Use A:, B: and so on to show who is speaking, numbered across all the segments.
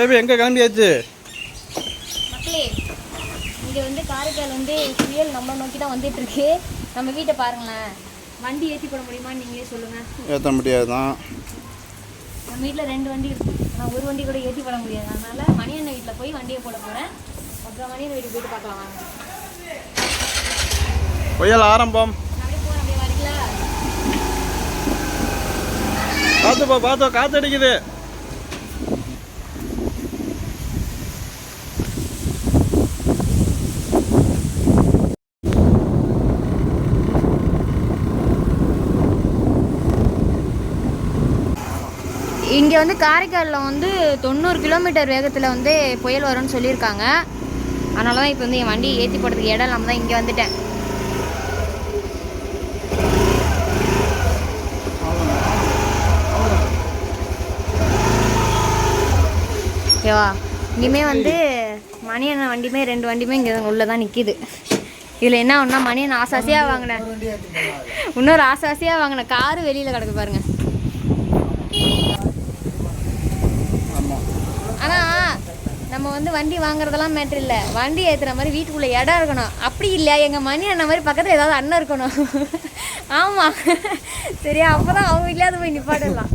A: Baby எங்கே கிளம்பியாச்சு?
B: மக்களே இங்கே வந்து காரைக்கால் வந்து புயல் நம்ம நோக்கி தான் வந்துட்டு இருக்கு நம்ம வீட்டை பாருங்களேன். வண்டி ஏற்றி போட முடியுமான்னு நீங்களே சொல்லுங்கள்
A: ஏற்ற முடியாது தான்
B: நம்ம வீட்டில் ரெண்டு வண்டி இருக்கு. நான் ஒரு வண்டி கூட ஏற்றி போட முடியாது. அதனால மணியண்ணன் வீட்டில் போய் வண்டியை போட போகிறேன் அப்புறம் மணியண்ணன் வீட்டுக்கு போயிட்டு பார்க்கலாம் வாங்க.
A: புயல் ஆரம்பம்.
B: அப்படியே போகிறேன் அப்படியே வரீங்களா இங்கே வந்து காரைக்காலில் வந்து தொண்ணூறு கிலோமீட்டர் வேகத்தில் வந்து புயல் வரும்னு சொல்லியிருக்காங்க. அதனால தான் இப்போ வந்து என் வண்டி ஏற்றி போடுறதுக்கு இடம் இல்லாமல் தான் இங்கே வந்துட்டேன். ஓகேவா இங்கேயுமே வந்து மணி அண்ணன் வண்டியுமே ரெண்டு வண்டியுமே இங்கே உள்ளே தான் நிற்கிது இதில் என்ன ஒன்றா மணி அண்ணன் ஆசாசியாக வாங்கினேன் இன்னொரு ஆசாசியாக வாங்கினேன் காரு வெளியில் கிடக்கு பாருங்கள் நம்ம வந்து வண்டி வாங்குறதெல்லாம் மேட்ரு இல்லை. வண்டி ஏற்றுற மாதிரி வீட்டுக்குள்ளே இடம் இருக்கணும். அப்படி இல்லை எங்கள் மணி அண்ணன் மாதிரி பக்கத்தில் ஏதாவது அண்ணன் இருக்கணும். ஆமாம் சரியா? அப்போ தான் அவங்க வீட்லயாவது போய் நிப்பாட்டிடலாம்.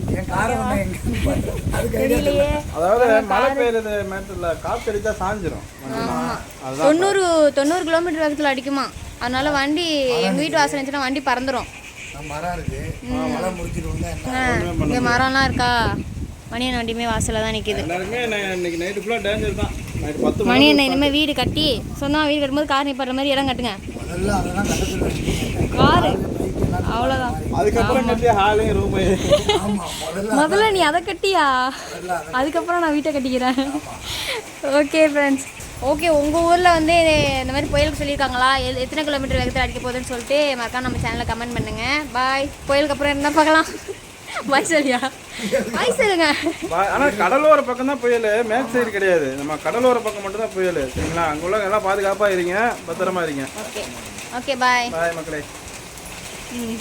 B: தெரியலையே.
A: அதாவது மழை பெய்யுறது
B: தொண்ணூறு தொண்ணூறு கிலோமீட்டர் வேகத்தில் அடிக்குமா? அதனால வண்டி எங்கள் வீட்டு வாசல் இருந்துச்சுன்னா வண்டி பறந்துடும்
C: மரம் இருக்கு.
B: இங்கே மரம்லாம் இருக்கா? மணியன் வண்டியுமே வாசலில் தான் நிற்கிது
A: எல்லாருமே இன்னை- இன்னைக்கு நைட்டு ஃபுல்லாக டேஞ்சர் தான். நைட்டு பத்து மணி
B: மணி என்ன இனிமேல் வீடு கட்டி சொந்தமாக வீடு கட்டும்போது கார் நிப்பாடுற மாதிரி இடம் கட்டுங்க. காரு அவ்வளோதான்
C: முதல்ல
B: முதல்ல நீ அதை கட்டியா? அதுக்கப்புறம் நான் வீட்டை கட்டிக்கிறேன். ஓகே ஃப்ரெண்ட்ஸ் ஓகே உங்கள் ஊரில் வந்து இந்த மாதிரி புயலுக்கு சொல்லியிருக்காங்களா? எத்தனை கிலோமீட்டர் வேகத்தில் அடிக்க போகுதுன்னு சொல்லிட்டு மறக்காம நம்ம சேனலில் கமெண்ட் பண்ணுங்கள் பாய் புயலுக்கு அப்புறம் என்ன பார்க்கலாம்? பாய் சொல்லுங்க
A: ஆனா கடலோர பக்கம் தான் புயல். மேற்கு சைடு கிடையாது. நம்ம கடலோர பக்கம் மட்டும் தான் புயல். சரிங்களா? அங்க உள்ள எல்லாம் பாதுகாப்பா இருங்க. பத்திரமா இருங்க.
B: ஓகே. Okay bye.
A: பாய் மக்களே.
B: ம்.